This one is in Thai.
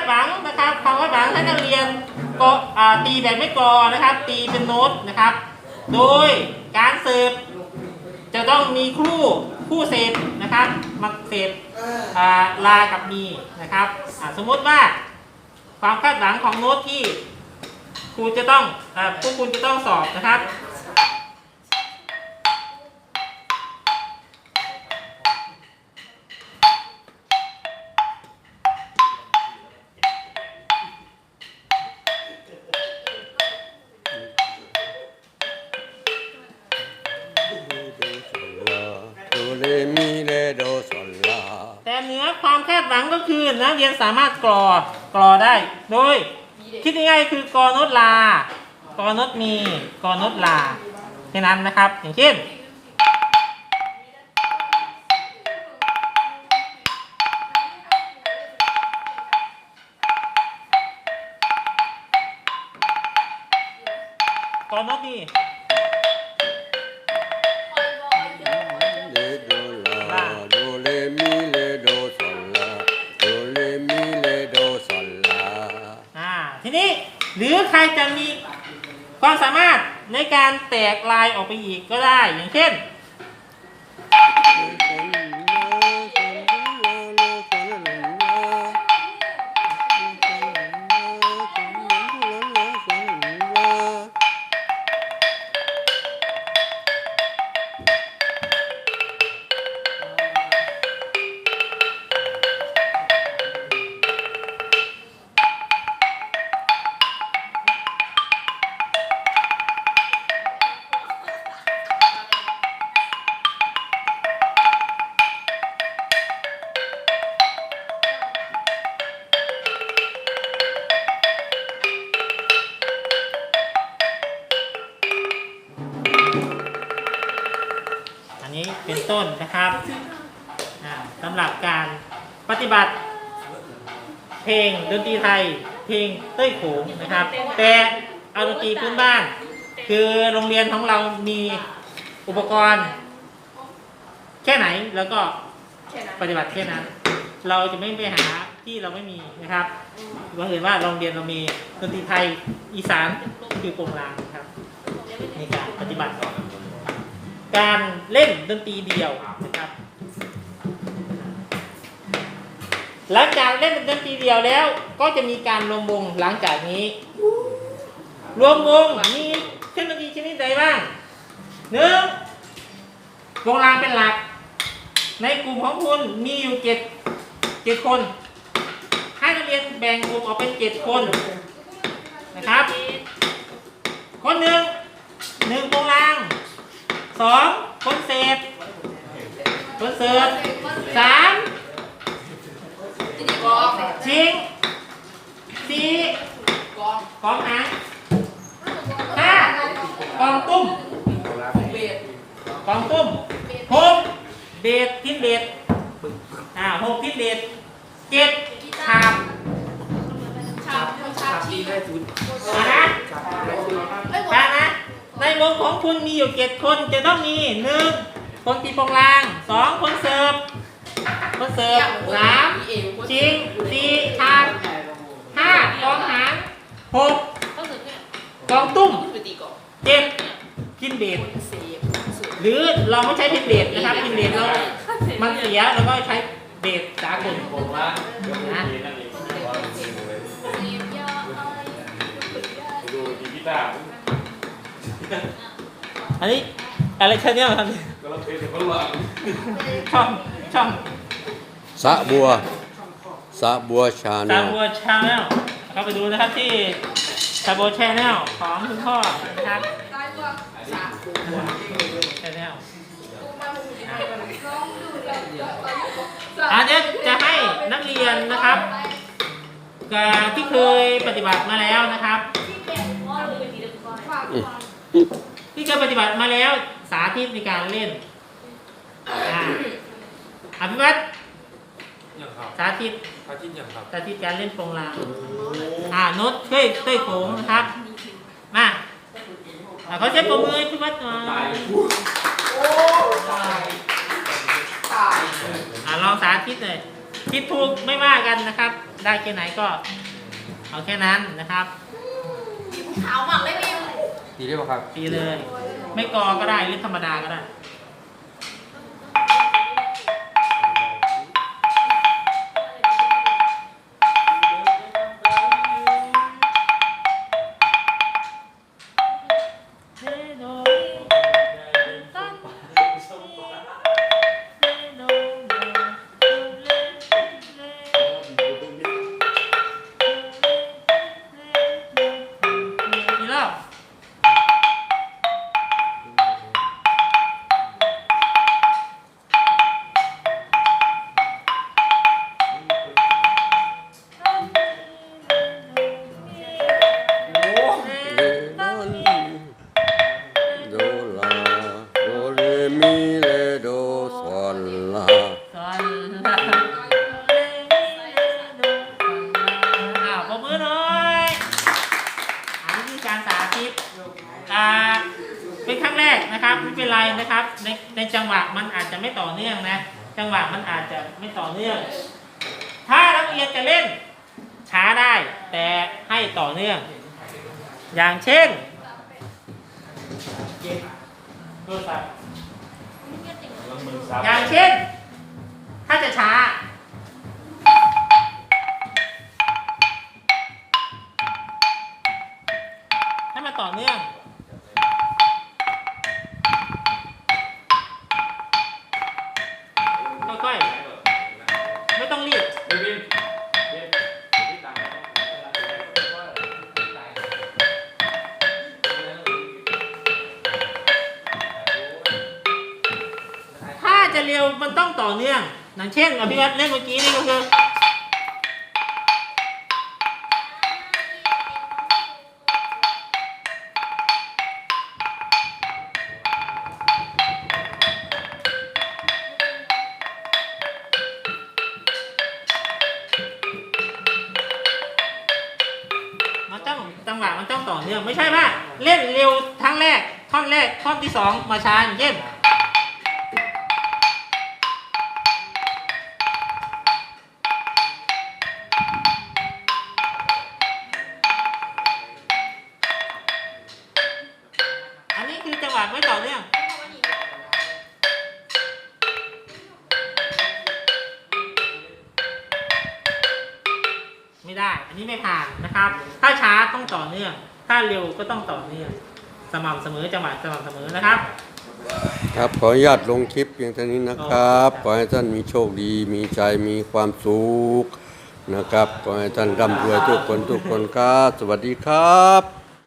ดหวังนะครับความคาดหวังให้นักเรียนกออ่าตีแบบไม่กอนะครับ ตีเป็นโน้ตนะครับ โดยการเสิร์ฟจะต้องมีครู่คู่เสพนะครับมาเสพอ่าลากับมีนะครับสมมติว่าความคาดหวังของโน้ตที่ครูจะต้องอพวกคุณจะต้องสอบนะครับ งก็คือนักเรียนสามารถกรอกรอได้ โดย คิดง่ายๆคือกอโนตลากอโนตมีกอโนตลาแค่นั้นนะครับ อย่างเช่นกอโนตนี่ ทีนี้หรือใครจะมีความสามารถในการแตกลายออกไปอีกก็ได้อย่างเช่น ต้นนะครับสำหรับการปฏิบัติ เพลงดนตรีไทย เพลงเต้ยโขงนะครับ แต่เอาดนตรีพื้นบ้าน คือโรงเรียนของเรามีอุปกรณ์ แค่ไหนแล้วก็ปฏิบัติแค่นั้น เราจะไม่ไปหาที่เราไม่มีนะครับบังเอิญว่าโรงเรียนเรามีดนตรีไทยอีสานคือโปรงลางนะครับในการปฏิบัติ การเล่นดนตรีเดียวนะครับ หลังจากเล่นดนตรีเดียวแล้วก็จะมีการรวมวงหลังจากนี้ รวมวงมีเครื่องดนตรีชนิดใดบ้างหนึ่งวงรางเป็นหลัก ในกลุ่มของคุณมีอยู่เจ็ดเจ็ดคน ให้นักเรียนแบ่งกลุ่มออกเป็นเจ็ดคนนะครับ คนหนึ่งหนึ่งวงราง สองคนเสพคนเสิร์ฟสามชิงสี่กองหางห้ากองตุ้มกองตุ้มหกเบสทิ้นเบสอ่าหกทิ้นเบสเจ็ดฉาบอ่านะฟังนะ ในวงของคุณมีอยู่เจ็ดคนจะต้องมีหนึ่งคนตีโปงลางสองคนเสิร์ฟคนเสิร์ฟสามชิงสี่ชามห้ากองหางหกกองตุ้มเจ็ดกินเบสหรือเราไม่ใช้พินเบสนะครับพินเบสเรามันเสียแล้วก็ใช้เบสสากลผมว่านะดูดีกีตาร์ อันนี้อะไรชาแนลครับก็เราเพลงเขาหลังช่องช่องสะบัวสะบัวชาแนซาลบัวชาแนลเข้าไปดูนะครับที่ซาบัวชาแนลของคุณพ่อนะครับชาแนลอาจจะจะให้นักเรียนนะครับก็ที่เคยปฏิบัติมาแล้วนะครับ ที่เคยปฏิบัติมาแล้วสาธิตในการเล่นอ่าอภิวัตอย่างครับสาธิตพาทิตอย่างครับสาธิตการเล่นโปรงลางอ่าโน้ตเต้ยเต้ยโขงนะครับ มาอ่าเขาใช้ปรบมือให้พี่วัดหน่อยอ่าลองสาธิตหน่อยคิดถูกไม่ว่ากันนะครับ ได้แค่ไหนก็ เอาแค่นั้นนะครับ ขาวหมักไม่มีเลย ดีได้ป่ะครับตีเลย ไม่กอก็ได้หรือธรรมดาก็ได้ เป็นครั้งแรกนะครับไม่เป็นไรนะครับ ในในจังหวะมันอาจจะไม่ต่อเนื่องนะ จังหวะมันอาจจะไม่ต่อเนื่อง ถ้านักเรียนจะเล่นช้าได้ แต่ให้ต่อเนื่อง อย่างเช่นเก็บโทรศัพท์อย่างเช่น ถ้าจะช้าให้มันต่อเนื่อง ถ้าจะเร็วมันต้องต่อเนื่องอย่างเช่นอภิวัตเล่นเมื่อกี้นี่ก็คือมันต้องจังหวะมันต้องต่อเนื่องไม่ใช่ว่าเล่นเร็วทั้งแรกท่อนแรกท่อนที่สองมาช้าอย่างเช่น นี้คือจังหวะไม่ต่อเนื่องไม่ได้ อันนี้ไม่ผ่านนะครับ ถ้าช้าต้องต่อเนื่อง ถ้าเร็วก็ต้องต่อเนื่อง สม่ำเสมอจังหวะสม่ำเสมอนะครับ ครับขออนุญาตลงคลิปเพียงเท่านี้นะครับ ขอให้ท่านมีโชคดี มีใจ มีความสุขนะครับ ขอให้ท่านร่ำรวยทุกคนทุกคนครับ สวัสดีครับ